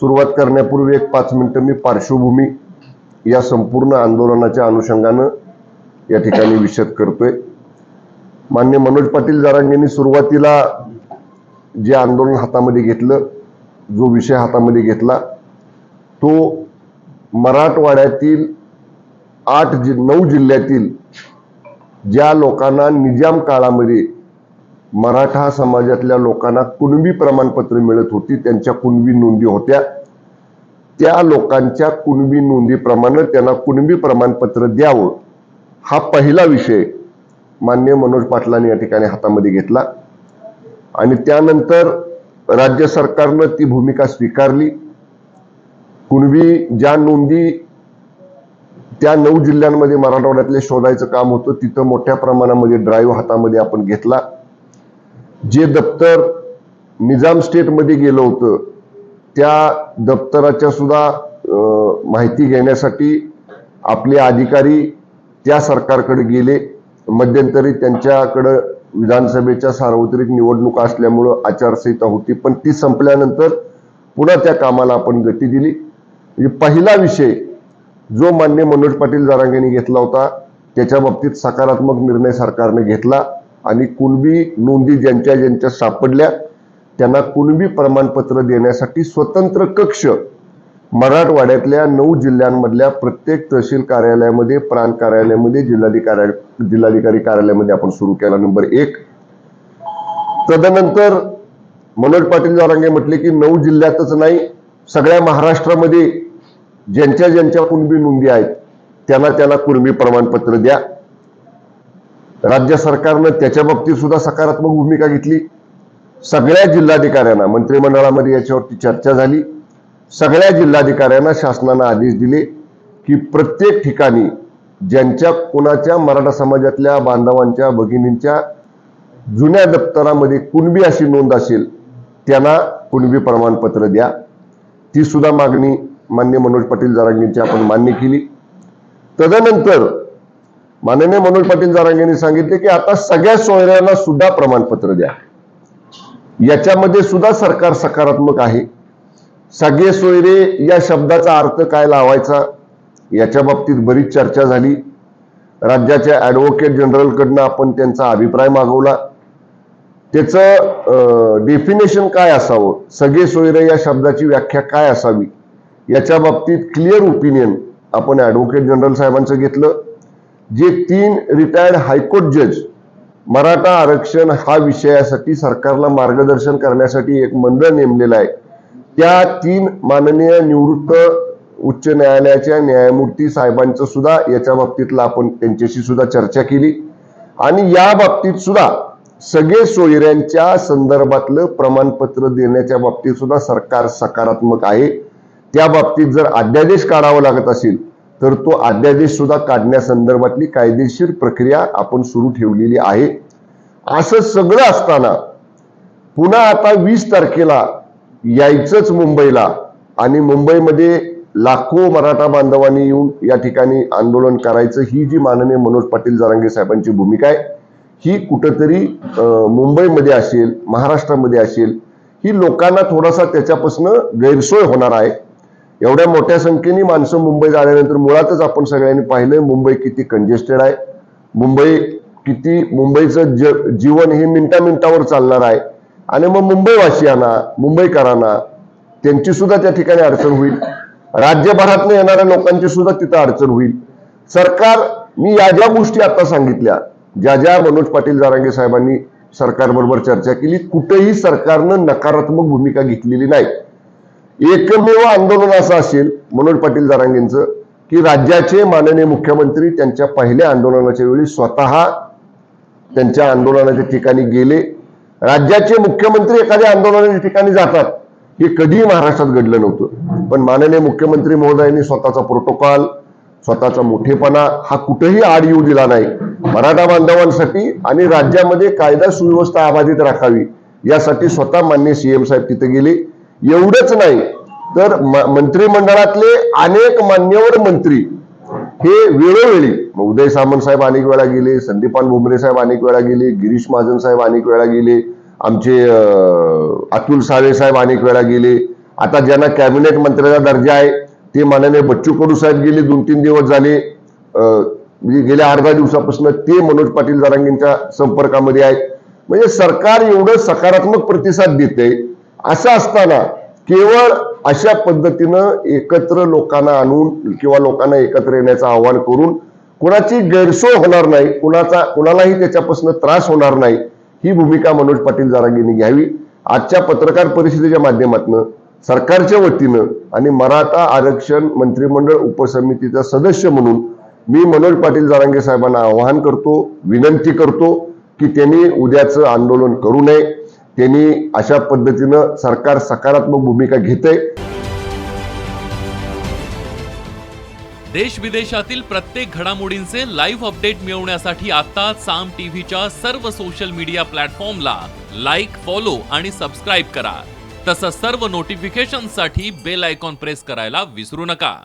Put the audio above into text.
सुरुवात करण्यापूर्वी एक पाच मिनटं मी पार्श्वभूमी या संपूर्ण आंदोलनाच्या अनुषंगानं या ठिकाणी विशद करतोय. मान्य मनोज पाटील जारांगेंनी सुरुवातीला जे आंदोलन हातामध्ये घेतलं जो विषय हातामध्ये घेतला तो मराठवाड्यातील आठ जि नऊ जिल्ह्यातील ज्या लोकांना निजाम काळामध्ये मराठा समाजातल्या लोकांना कुणबी प्रमाणपत्र मिळत होती त्यांच्या कुणबी नोंदी होत्या. त्या लोकांच्या कुणबी नोंदीप्रमाणे त्यांना कुणबी प्रमाणपत्र द्यावं हा पहिला विषय मान्य मनोज पाटलांनी या ठिकाणी हातामध्ये घेतला. आणि त्यानंतर राज्य सरकारनं ती भूमिका स्वीकारली. कुणबी ज्या नोंदी त्या नऊ जिल्ह्यांमध्ये मराठवाड्यातले शोधायचं काम होतं तिथं मोठ्या प्रमाणामध्ये ड्राईव्ह हातामध्ये आपण घेतला. जे दप्तर निजाम स्टेटमध्ये गेलं होतं त्या दप्तराच्या सुद्धा माहिती घेण्यासाठी आपले अधिकारी त्या सरकारकडे गेले. मध्यंतरी त्यांच्याकडं विधानसभेच्या सार्वत्रिक निवडणुका असल्यामुळं आचारसंहिता होती पण ती संपल्यानंतर पुन्हा त्या कामाला आपण गती दिली. म्हणजे पहिला विषय जो मान्य मनोज पाटील जारांगेने घेतला होता त्याच्या बाबतीत सकारात्मक निर्णय सरकारने घेतला. आणि कुणबी नोंदी ज्यांच्या ज्यांच्या सापडल्या त्यांना कुणबी प्रमाणपत्र देण्यासाठी स्वतंत्र कक्ष. मराठवाड्यातल्या नऊ जिल्ह्यांमधल्या प्रत्येक तहसील कार्यालयामध्ये प्रांत कार्यालयामध्ये जिल्हाधिकारी जिल्हाधिकारी कार्यालयामध्ये आपण सुरू केला नंबर एक. तदनंतर मनोज पाटील जारांगे म्हटले की नऊ जिल्ह्यातच नाही सगळ्या महाराष्ट्रामध्ये ज्यांच्या ज्यांच्या कुणबी नोंदी आहेत त्यांना त्यांना कुणबी प्रमाणपत्र द्या. राज्य सरकारनं त्याच्या बाबतीत सुद्धा सकारात्मक भूमिका घेतली. सगळ्या जिल्हाधिकाऱ्यांना मंत्रिमंडळामध्ये याच्यावरती चर्चा झाली. सगळ्या जिल्हाधिकाऱ्यांना शासनानं आदेश दिले की प्रत्येक ठिकाणी ज्यांच्या कुणाच्या मराठा समाजातल्या बांधवांच्या भगिनींच्या जुन्या दप्तरामध्ये कुणबी अशी नोंद असेल त्यांना कुणबी प्रमाणपत्र द्या. ती सुद्धा मागणी मान्य मनोज पाटील जरांगेंची आपण मान्य केली. तदनंतर माननीय मनोज पाटील जारांगेंनी सांगितले की आता सगळ्या सोयऱ्यांना सुद्धा प्रमाणपत्र द्या. याच्यामध्ये सुद्धा सरकार सकारात्मक आहे. सगळे सोयरे या शब्दाचा अर्थ काय लावायचा? याच्या बाबतीत बरीच चर्चा झाली. राज्याच्या ॲडव्होकेट जनरलकडनं आपण त्यांचा अभिप्राय मागवला. त्याचं डेफिनेशन काय असावं? सगळे सोयरे या शब्दाची व्याख्या काय असावी? याच्या बाबतीत क्लिअर ओपिनियन आपण ॲडव्होकेट जनरल साहेबांचं घेतलं. जे तीन रिटायर्ड हायकोर्ट जज मराठा आरक्षण हा विषयासाठी सरकारला मार्गदर्शन करण्यासाठी एक मंडळ नेमलेलं आहे. त्या तीन माननीय निवृत्त उच्च न्यायालयाच्या न्यायमूर्ती साहेबांचं सुद्धा याच्या बाबतीतला आपण त्यांच्याशी सुद्धा चर्चा केली. आणि या बाबतीत सुद्धा सगळे सोयऱ्यांच्या संदर्भातलं प्रमाणपत्र देण्याच्या बाबतीत सुद्धा सरकार सकारात्मक आहे. त्या बाबतीत जर अध्यादेश काढावा लागत असेल तर तो अध्यादेश सुद्धा काढण्यासंदर्भातली कायदेशीर प्रक्रिया आपण सुरू ठेवलेली आहे. असं सगळं असताना पुन्हा आता वीस तारखेला यायचंच मुंबईला आणि मुंबईमध्ये लाखो मराठा बांधवांनी येऊन या ठिकाणी आंदोलन करायचं ही जी माननीय मनोज पाटील जरांगे साहेबांची भूमिका आहे. ही कुठंतरी मुंबईमध्ये असेल महाराष्ट्रामध्ये असेल ही लोकांना थोडासा त्याच्यापासून गैरसोय होणार आहे. एवढ्या मोठ्या संख्येने माणसं मुंबईत आल्यानंतर मुळातच आपण सगळ्यांनी पाहिलंय मुंबई किती कंजेस्टेड आहे. मुंबई किती मुंबईचं ज जीवन हे मिनटा मिनटावर चालणार आहे. आणि मग मुंबईवासियांना मुंबईकरांना त्यांची सुद्धा त्या ठिकाणी अडचण होईल. राज्यभरातनं येणाऱ्या लोकांची सुद्धा तिथं अडचण होईल. सरकार मी या ज्या गोष्टी आता सांगितल्या ज्या ज्या मनोज पाटील जारांगे साहेबांनी सरकारबरोबर चर्चा केली कुठेही सरकारनं नकारात्मक भूमिका घेतलेली नाही. एकमेव आंदोलन असं असेल मनोज पाटील जरांगेंचं की राज्याचे माननीय मुख्यमंत्री त्यांच्या पहिल्या आंदोलनाच्या वेळी स्वतः त्यांच्या आंदोलनाच्या ठिकाणी गेले. राज्याचे मुख्यमंत्री एखाद्या आंदोलनाच्या ठिकाणी जातात हे कधीही महाराष्ट्रात घडलं नव्हतं. पण माननीय मुख्यमंत्री महोदयांनी स्वतःचा प्रोटोकॉल स्वतःचा मोठेपणा हा कुठेही आड येऊ दिला नाही. मराठा बांधवांसाठी आणि राज्यामध्ये कायदा सुव्यवस्था अबाधित राखावी यासाठी स्वतः मान्य सीएम साहेब तिथे गेले. एवढंच नाही तर मंत्रिमंडळातले अनेक मान्यवर मंत्री हे वेळोवेळी उदय सामंत साहेब अनेक वेळा गेले संदीपान भुमरे साहेब अनेक वेळा गेले गिरीश महाजन साहेब अनेक वेळा गेले आमचे अतुल साळे साहेब अनेक वेळा गेले. आता ज्यांना कॅबिनेट मंत्र्याचा दर्जा आहे ते माननीय बच्चू कडू साहेब गेले दोन तीन दिवस झाले. म्हणजे गेल्या अर्धा दिवसापासून ते मनोज पाटील जरांगींच्या संपर्कामध्ये आहेत. म्हणजे सरकार एवढं सकारात्मक प्रतिसाद देते असं असताना केवळ अशा पद्धतीनं एकत्र लोकांना आणून किंवा लोकांना एकत्र येण्याचं आवाहन करून कुणाची गैरसोय होणार नाही कुणाचा कुणालाही त्याच्यापासून त्रास होणार नाही ही भूमिका मनोज पाटील जरांगींनी घ्यावी. आजच्या पत्रकार परिषदेच्या माध्यमातून सरकारच्या वतीनं आणि मराठा आरक्षण मंत्रिमंडळ उपसमितीचा सदस्य म्हणून मी मनोज पाटील जारांगे साहेबांना आवाहन करतो विनंती करतो की त्यांनी उद्याचं आंदोलन करू नये. त्यांनी अशा पद्धतीनं सरकार सकारात्मक भूमिका घेते. देश विदेशातील प्रत्येक घडामोडींचे लाईव्ह अपडेट मिळवण्यासाठी आता साम टीव्हीच्या सर्व सोशल मीडिया प्लॅटफॉर्मला लाईक फॉलो आणि सबस्क्राईब करा. तसंच सर्व नोटिफिकेशनसाठी बेल आयकॉन प्रेस करायला विसरू नका.